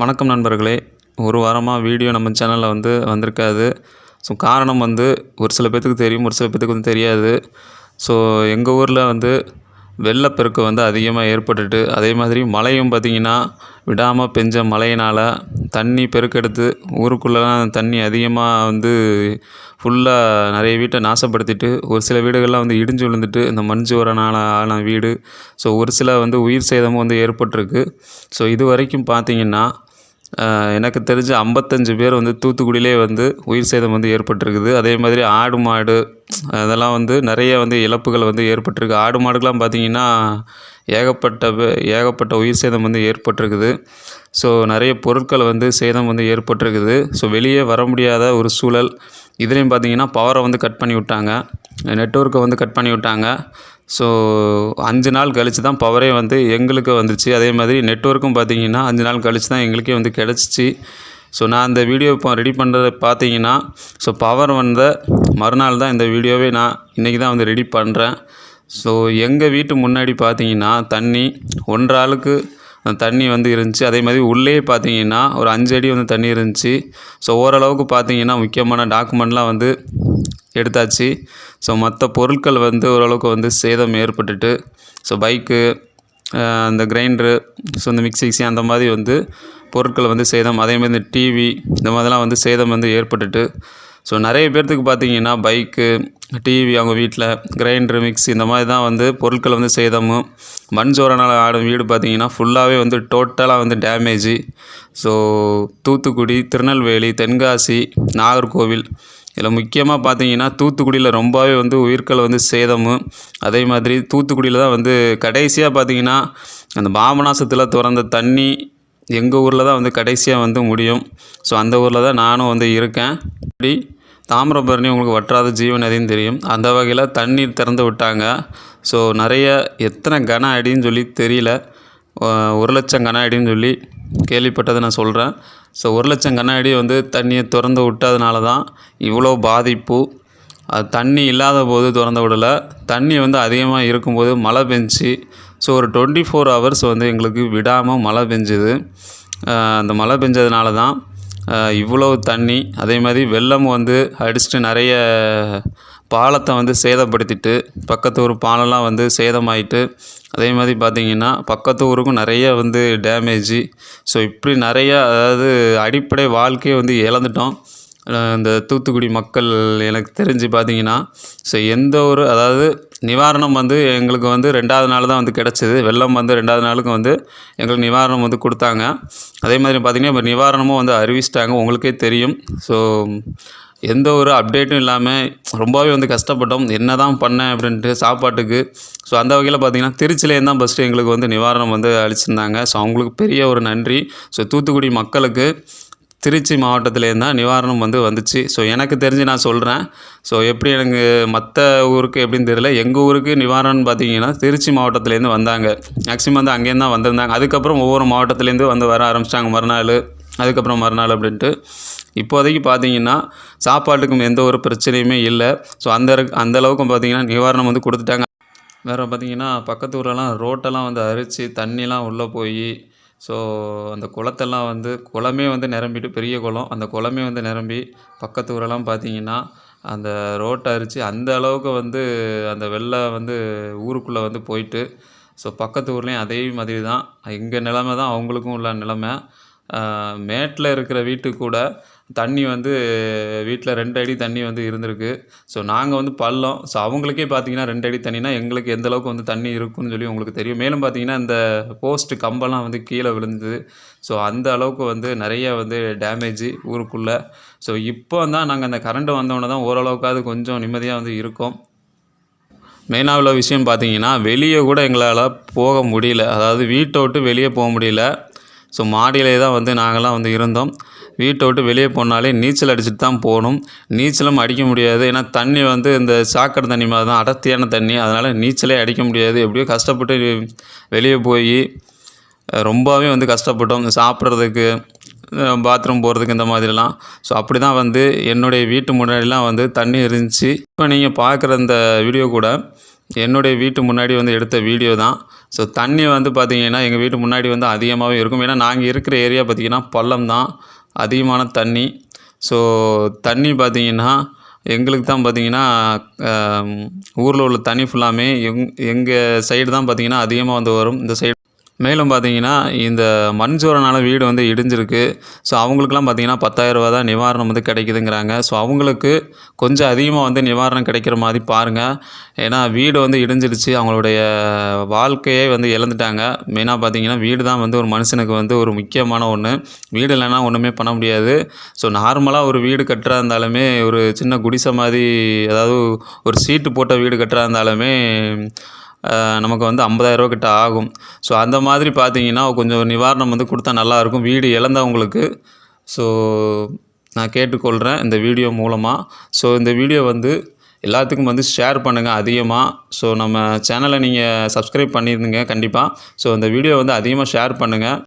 வணக்கம் நண்பர்களே. ஒரு வாரமாக வீடியோ நம்ம சேனலில் வந்து வந்திருக்காது. ஸோ காரணம் வந்து ஒரு சில பேர்த்துக்கு தெரியும் ஒரு சில பேர்த்துக்கு வந்து தெரியாது. ஸோ எங்கள் ஊரில் வந்து வெள்ளப்பெருக்கு வந்து அதிகமாக ஏற்பட்டுட்டு அதே மாதிரி மழையும் பார்த்திங்கன்னா விடாமல் பெஞ்ச மழையினால் தண்ணி பெருக்கெடுத்து ஊருக்குள்ளெலாம் தண்ணி அதிகமாக வந்து ஃபுல்லாக நிறைய வீட்டை நாசப்படுத்திட்டு ஒரு சில வீடுகள்லாம் வந்து இடிஞ்சு விழுந்துட்டு இந்த மண் சுவரனால் ஆன வீடு. ஸோ ஒரு சில வந்து உயிர் சேதமும் வந்து ஏற்பட்டிருக்கு. ஸோ இது வரைக்கும் பார்த்திங்கன்னா எனக்கு தெரிஞ்சு ஐம்பத்தஞ்சு பேர் வந்து தூத்துக்குடியிலே வந்து உயிர் சேதம் வந்து ஏற்பட்டிருக்குது. அதே மாதிரி ஆடு மாடு அதெல்லாம் வந்து நிறைய வந்து இழப்புகள் வந்து ஏற்பட்டிருக்கு. ஆடு மாடுக்கெலாம் பார்த்திங்கன்னா ஏகப்பட்ட ஏகப்பட்ட உயிர் சேதம் வந்து ஏற்பட்டிருக்குது. ஸோ நிறைய பொருட்கள் வந்து சேதம் வந்து ஏற்பட்டிருக்குது. ஸோ வெளியே வர முடியாத ஒரு சூழல். இதுலேயும் பார்த்தீங்கன்னா பவரை வந்து கட் பண்ணி விட்டாங்க நெட்ஒர்க்கை வந்து கட் பண்ணி விட்டாங்க ஸோ அஞ்சு நாள் கழித்து தான் பவரே வந்து எங்களுக்கு வந்துச்சு. அதே மாதிரி நெட்வொர்க்கும் பார்த்தீங்கன்னா அஞ்சு நாள் கழித்து தான் எங்களுக்கே வந்து கிடச்சிச்சு. ஸோ நான் அந்த வீடியோ இப்போ ரெடி பண்ணுறத பார்த்தீங்கன்னா ஸோ பவர் வந்த மறுநாள் தான் இந்த வீடியோவே நான் இன்றைக்கி தான் வந்து ரெடி பண்ணுறேன் ஸோ எங்கள் வீட்டு முன்னாடி பார்த்தீங்கன்னா தண்ணி ஒன்றரை ஆளுக்கு அந்த தண்ணி வந்து இருந்துச்சு. அதே மாதிரி உள்ளே பார்த்தீங்கன்னா ஒரு அஞ்சு அடி வந்து தண்ணி இருந்துச்சு. ஸோ ஓரளவுக்கு பார்த்தீங்கன்னா முக்கியமான டாக்குமெண்ட்லாம் வந்து எடுத்தாச்சு. ஸோ மற்ற பொருட்கள் வந்து ஓரளவுக்கு வந்து சேதம் ஏற்பட்டுட்டு ஸோ பைக்கு அந்த கிரைண்டரு ஸோ இந்த மிக்ஸி கிக்ஸி அந்த மாதிரி வந்து பொருட்கள் வந்து சேதம். அதே மாதிரி இந்த டிவி இந்த மாதிரிலாம் வந்து சேதம் வந்து ஏற்பட்டுட்டு ஸோ நிறைய பேர்த்துக்கு பார்த்தீங்கன்னா பைக்கு டிவி அவங்க வீட்டில் கிரைண்டரு மிக்ஸி இந்த மாதிரி தான் வந்து பொருட்கள் வந்து சேதமும். மண் சோரனால் ஆடும் வீடு பார்த்தீங்கன்னா ஃபுல்லாகவே வந்து டோட்டலாக வந்து டேமேஜு ஸோ தூத்துக்குடி திருநெல்வேலி தென்காசி நாகர்கோவில் இதில் முக்கியமாக பார்த்தீங்கன்னா தூத்துக்குடியில் ரொம்பவே வந்து உயிர்கள் வந்து சேதமும் அதே மாதிரி தூத்துக்குடியில் தான் வந்து கடைசியாக பார்த்தீங்கன்னா அந்த பாபநாசத்தில் திறந்த தண்ணி எங்கள் ஊரில் தான் வந்து கடைசியாக வந்து முடியும். ஸோ அந்த ஊரில் தான் நானும் வந்து இருக்கேன். இப்படி தாமிரபரணி உங்களுக்கு வற்றாத ஜீவன் எதையும் தெரியும். அந்த வகையில் தண்ணீர் திறந்து விட்டாங்க. ஸோ நிறைய எத்தனை கன அடின்னு சொல்லி தெரியல. ஒரு லட்சம் கன அடின்னு சொல்லி கேள்விப்பட்டதை நான் சொல்கிறேன் ஸோ ஒரு லட்சம் கண்ணாடி வந்து தண்ணியை திறந்து விட்டதுனால தான் இவ்வளோ பாதிப்பு. அது தண்ணி இல்லாத போது திறந்து விடலை. தண்ணி வந்து அதிகமாக இருக்கும்போது மழை பெஞ்சி ஸோ ஒரு டுவெண்ட்டி ஃபோர் ஹவர்ஸ் வந்து எங்களுக்கு விடாமல் மழை பெஞ்சுது. அந்த மழை பெஞ்சதுனால தான் இவ்வளோ தண்ணி அதே மாதிரி வெள்ளம் வந்து அடிச்சுட்டு நிறைய பாலத்தை வந்து சேதப்படுத்திட்டு பக்கத்து ஊர் பாலம்லாம் வந்து சேதமாயிட்டு அதே மாதிரி பார்த்தீங்கன்னா பக்கத்து ஊருக்கும் நிறைய வந்து டேமேஜு ஸோ இப்படி நிறையா அதாவது அடிப்படை வாழ்க்கையை வந்து இழந்துட்டோம். இந்த தூத்துக்குடி மக்கள் எனக்கு தெரிஞ்சு பார்த்தீங்கன்னா ஸோ எந்த ஒரு அதாவது நிவாரணம் வந்து எங்களுக்கு வந்து ரெண்டாவது நாள் தான் வந்து கிடச்சிது. வெள்ளம் வந்து ரெண்டாவது நாளுக்கு வந்து எங்களுக்கு நிவாரணம் வந்து கொடுத்தாங்க. அதே மாதிரி பார்த்தீங்கன்னா இப்போ நிவாரணமும் வந்து அறிவிச்சிட்டாங்க. உங்களுக்கே தெரியும். ஸோ எந்த ஒரு அப்டேட்டும் இல்லாமல் ரொம்பவே வந்து கஷ்டப்பட்டோம். என்ன தான் பண்ணேன் அப்படின்ட்டு சாப்பாட்டுக்கு. ஸோ அந்த வகையில் பார்த்திங்கன்னா திருச்சிலேருந்து தான் ஃபஸ்ட்டு எங்களுக்கு வந்து நிவாரணம் வந்து அளிச்சிருந்தாங்க. ஸோ அவங்களுக்கு பெரிய ஒரு நன்றி. ஸோ தூத்துக்குடி மக்களுக்கு திருச்சி மாவட்டத்துலேருந்து தான் நிவாரணம் வந்து வந்துச்சு. ஸோ எனக்கு தெரிஞ்சு நான் சொல்கிறேன் ஸோ எப்படி எனக்கு மற்ற ஊருக்கு எப்படின்னு தெரியல. எங்கள் ஊருக்கு நிவாரணம்னு பார்த்தீங்கன்னா திருச்சி மாவட்டத்துலேருந்து வந்தாங்க. மேக்ஸிமம் வந்து அங்கேருந்து தான் வந்திருந்தாங்க. அதுக்கப்புறம் ஒவ்வொரு மாவட்டத்துலேருந்து வந்து வர ஆரம்பிச்சிட்டாங்க. மறுநாள் அதுக்கப்புறம் மறுநாள் அப்படின்ட்டு. இப்போதைக்கு பார்த்தீங்கன்னா சாப்பாட்டுக்கும் எந்த ஒரு பிரச்சனையுமே இல்லை. ஸோ அந்த இருக்கு- அந்த அளவுக்கு பார்த்தீங்கன்னா நிவாரணம் வந்து கொடுத்துட்டாங்க. வேறு பார்த்தீங்கன்னா பக்கத்து ஊரெல்லாம் ரோட்டெல்லாம் வந்து அரிச்சு தண்ணிலாம் உள்ளே போய் ஸோ அந்த குளத்தெல்லாம் வந்து குளமே வந்து நிரம்பிட்டு பெரிய குளம். அந்த குளமே வந்து நிரம்பி பக்கத்து ஊரெல்லாம் பார்த்தீங்கன்னா அந்த ரோட்டை அரித்து அந்த அளவுக்கு வந்து அந்த வெள்ளம் வந்து ஊருக்குள்ளே வந்து போயிட்டு ஸோ பக்கத்து ஊர்லேயும் அதே மாதிரி தான். எங்கள் நிலமை தான் அவங்களுக்கும் உள்ள நிலமை. மேட்டில் இருக்கிற வீட்டுக்கு கூட தண்ணி வந்து வீட்டில் ரெண்டு அடி தண்ணி வந்து இருந்திருக்கு. ஸோ நாங்கள் வந்து பள்ளம். ஸோ அவங்களுக்கே பார்த்தீங்கன்னா ரெண்டு அடி தண்ணினா எங்களுக்கு எந்த அளவுக்கு வந்து தண்ணி இருக்குன்னு சொல்லி உங்களுக்கு தெரியும். மேலும் பார்த்தீங்கன்னா இந்த போஸ்ட்டு கம்பெல்லாம் வந்து கீழே விழுந்தது. ஸோ அந்த அளவுக்கு வந்து நிறைய வந்து டேமேஜ் ஊருக்குள்ளே. ஸோ இப்போ தான் நாங்கள் அந்த கரண்ட்டு வந்தோடனே தான் ஓரளவுக்காவது கொஞ்சம் நிம்மதியாக வந்து இருக்கோம். மெயினாக உள்ள விஷயம் பார்த்தீங்கன்னா வெளியே கூட எங்களால் போக முடியல. அதாவது வீட்டை விட்டு வெளியே போக முடியல. ஸோ மாடியிலே தான் வந்து நாங்களாம் வந்து இருந்தோம். வீட்டை விட்டு வெளியே போனாலே நீச்சல் அடிச்சுட்டு தான் போகணும். நீச்சலும் அடிக்க முடியாது. ஏன்னா தண்ணி வந்து இந்த சாக்கடை தண்ணி மாதிரி தான் அடர்த்தியான தண்ணி. அதனால் நீச்சலே அடிக்க முடியாது. எப்படியோ கஷ்டப்பட்டு வெளியே போய் ரொம்பவே வந்து கஷ்டப்பட்டோம். சாப்பிட்றதுக்கு பாத்ரூம் போகிறதுக்கு இந்த மாதிரிலாம். ஸோ அப்படி தான் வந்து என்னுடைய வீட்டு முன்னாடிலாம் வந்து தண்ணி இருந்துச்சு. இப்போ நீங்கள் பார்க்குற இந்த வீடியோ கூட என்னுடைய வீட்டு முன்னாடி வந்து எடுத்த வீடியோ தான். ஸோ தண்ணி வந்து பார்த்திங்கன்னா எங்கள் வீட்டு முன்னாடி வந்து அதிகமாகவே இருக்கும். ஏன்னா நாங்கள் இருக்கிற ஏரியா பார்த்திங்கன்னா பள்ளம் தான். அதிகமான தண்ணி. ஸோ தண்ணி பார்த்திங்கன்னா எங்களுக்கு தான் பார்த்திங்கன்னா ஊரில் உள்ள தண்ணி ஃபுல்லாமே எங் எங்கள் சைடு தான் பார்த்திங்கன்னா அதிகமாக வந்து வரும். இந்த சைடு மேலும் பார்த்தீங்கன்னா இந்த மண் சூறனால வீடு வந்து இடிஞ்சிருக்கு. ஸோ அவங்களுக்குலாம் பார்த்தீங்கன்னா பத்தாயிரரூபா தான் நிவாரணம் வந்து கிடைக்குதுங்கிறாங்க. ஸோ அவங்களுக்கு கொஞ்சம் அதிகமாக வந்து நிவாரணம் கிடைக்கிற மாதிரி பாருங்கள் ஏன்னா வீடு வந்து இடிஞ்சிடுச்சு. அவங்களுடைய வாழ்க்கையே வந்து இழந்துட்டாங்க. மெயினாக பார்த்தீங்கன்னா வீடு தான் வந்து ஒரு மனுஷனுக்கு வந்து ஒரு முக்கியமான ஒன்று வீடு இல்லைன்னா ஒன்றுமே பண்ண முடியாது. ஸோ நார்மலாக ஒரு வீடு கட்டுறா இருந்தாலுமே ஒரு சின்ன குடிசை மாதிரி அதாவது ஒரு சீட்டு போட்ட வீடு கட்டுறா இருந்தாலுமே நமக்கு வந்து ஐம்பதாயிரரூவா கிட்ட ஆகும். ஸோ அந்த மாதிரி பார்த்தீங்கன்னா கொஞ்சம் நிவாரணம் வந்து கொடுத்தா நல்லாயிருக்கும் வீடு இழந்தவங்களுக்கு ஸோ நான் கேட்டுக்கொள்கிறேன் இந்த வீடியோ மூலமாக ஸோ இந்த வீடியோ வந்து எல்லாத்துக்கும் வந்து ஷேர் பண்ணுங்கள் அதிகமாக ஸோ நம்ம சேனலை நீங்கள் சப்ஸ்கிரைப் பண்ணியிருந்தீங்க கண்டிப்பாக ஸோ இந்த வீடியோ வந்து அதிகமாக ஷேர் பண்ணுங்கள்